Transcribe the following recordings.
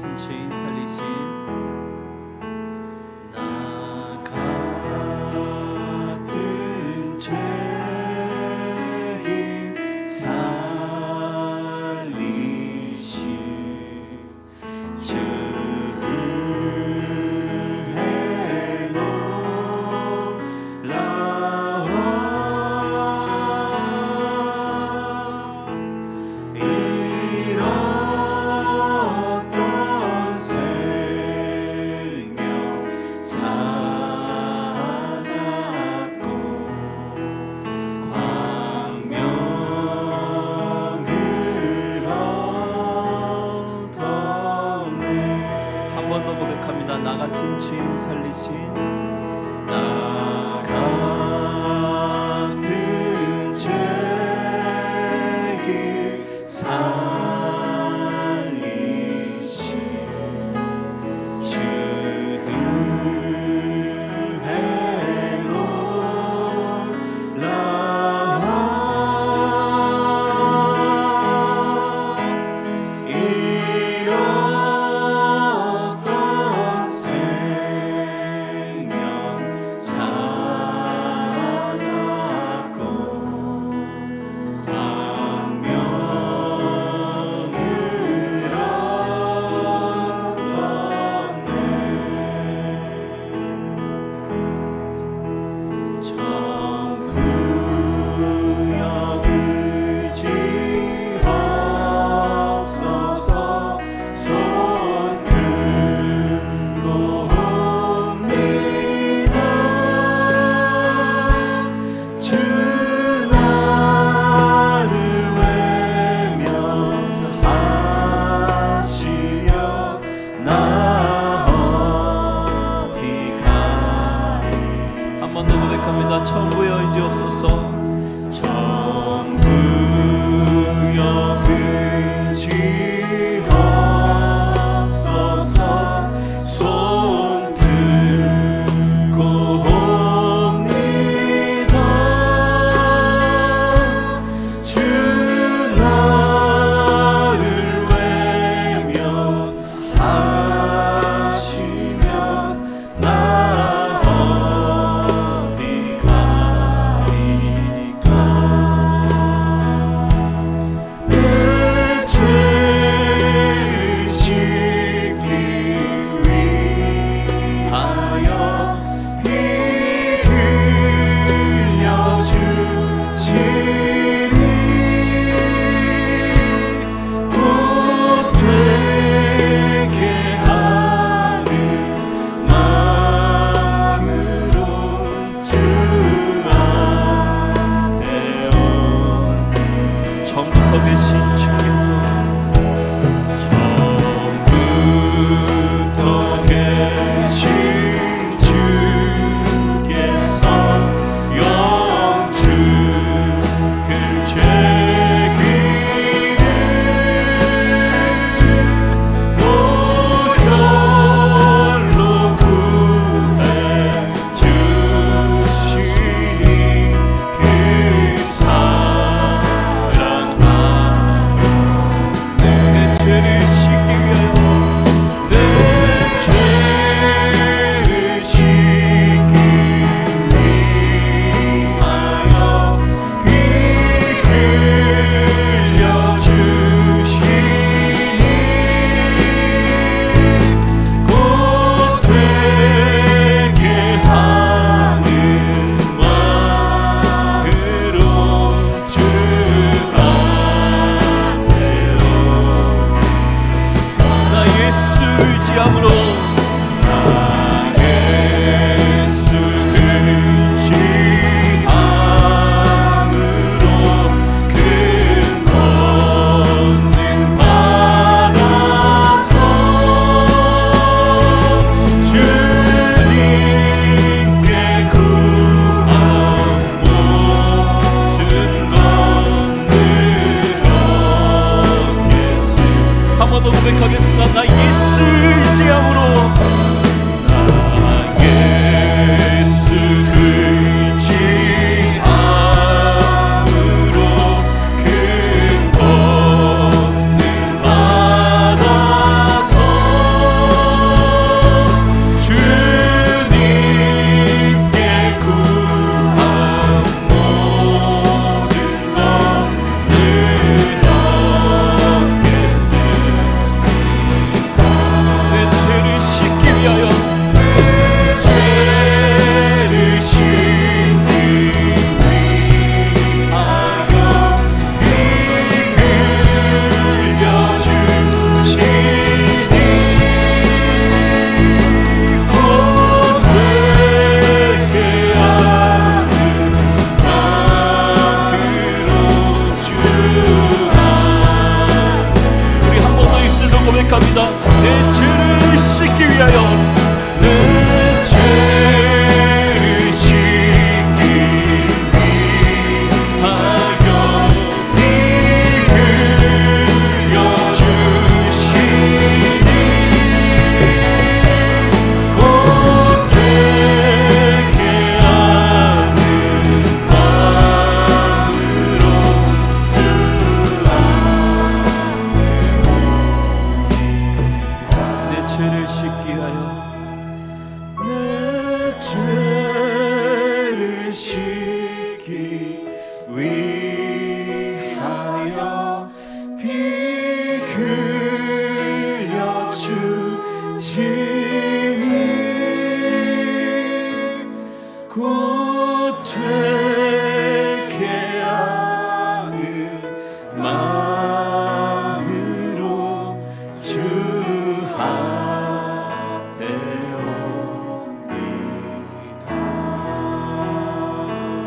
같은 죄인 살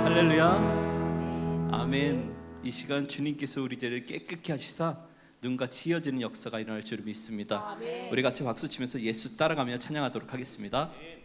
할렐루야. 아멘. 이 시간 주님께서 우리 죄를 깨끗이 하시사 눈과 지어지는 역사가 일어날 줄 믿습니다. 우리 같이 박수 치면서 예수 따라가며 찬양하도록 하겠습니다. 네.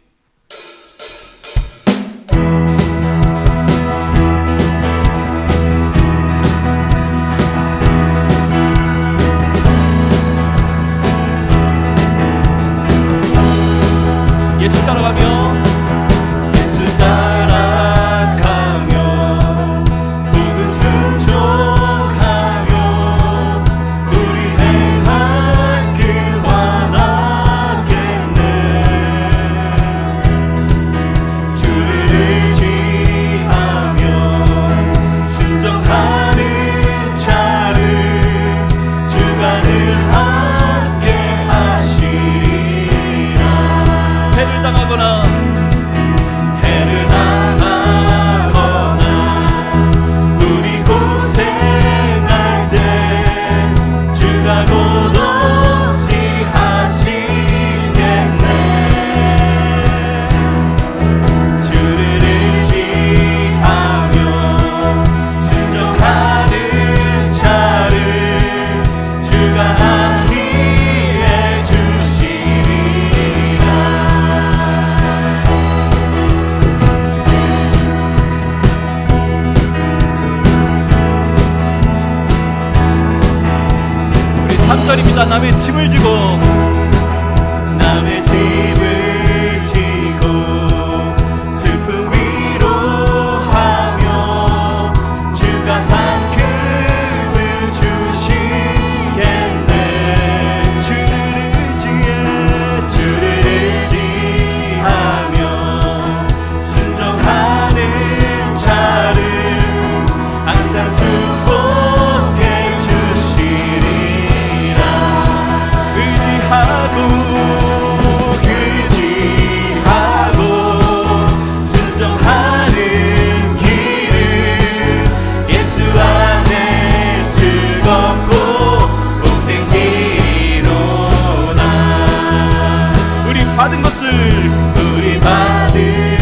받은 것을 우리 받은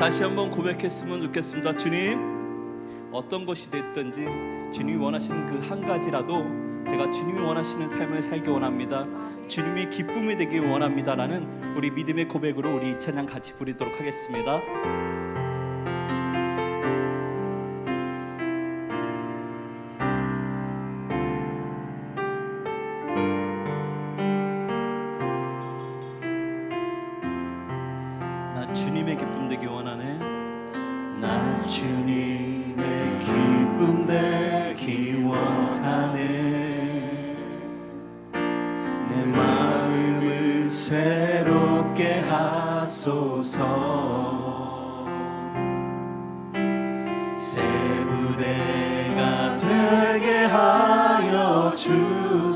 다시 한번 고백했으면 좋겠습니다. 주님, 어떤 것이 됐든지 주님이 원하시는 그 한 가지라도 제가 주님이 원하시는 삶을 살기 원합니다. 주님이 기쁨이 되길 원합니다라는 우리 믿음의 고백으로 우리 이 찬양 같이 부리도록 하겠습니다.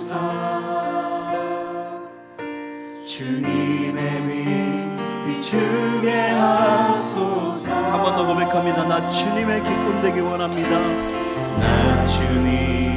하소서. 주님의 빛 비추게 하소서. 한 번 더 고백합니다. 나 주님의 기쁨 되기 원합니다. 나 주님.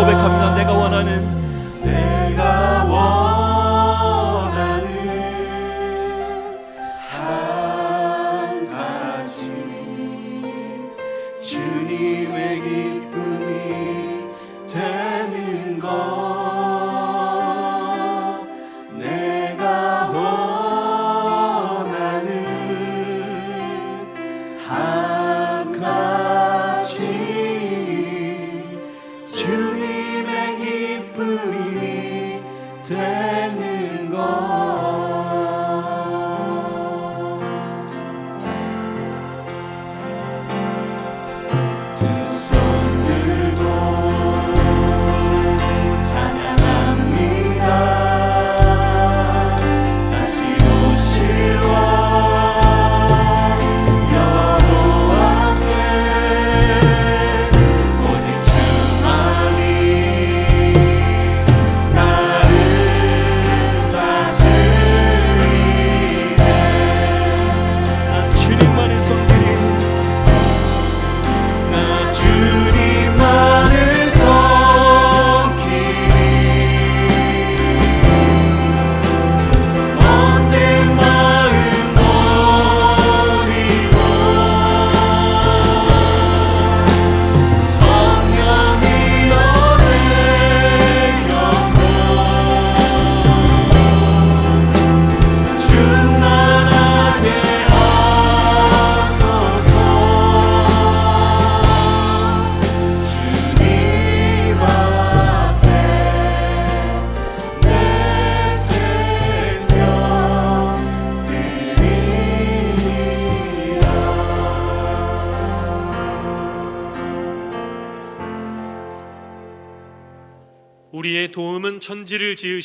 고백합니다. 내가 원하는 내. 지으신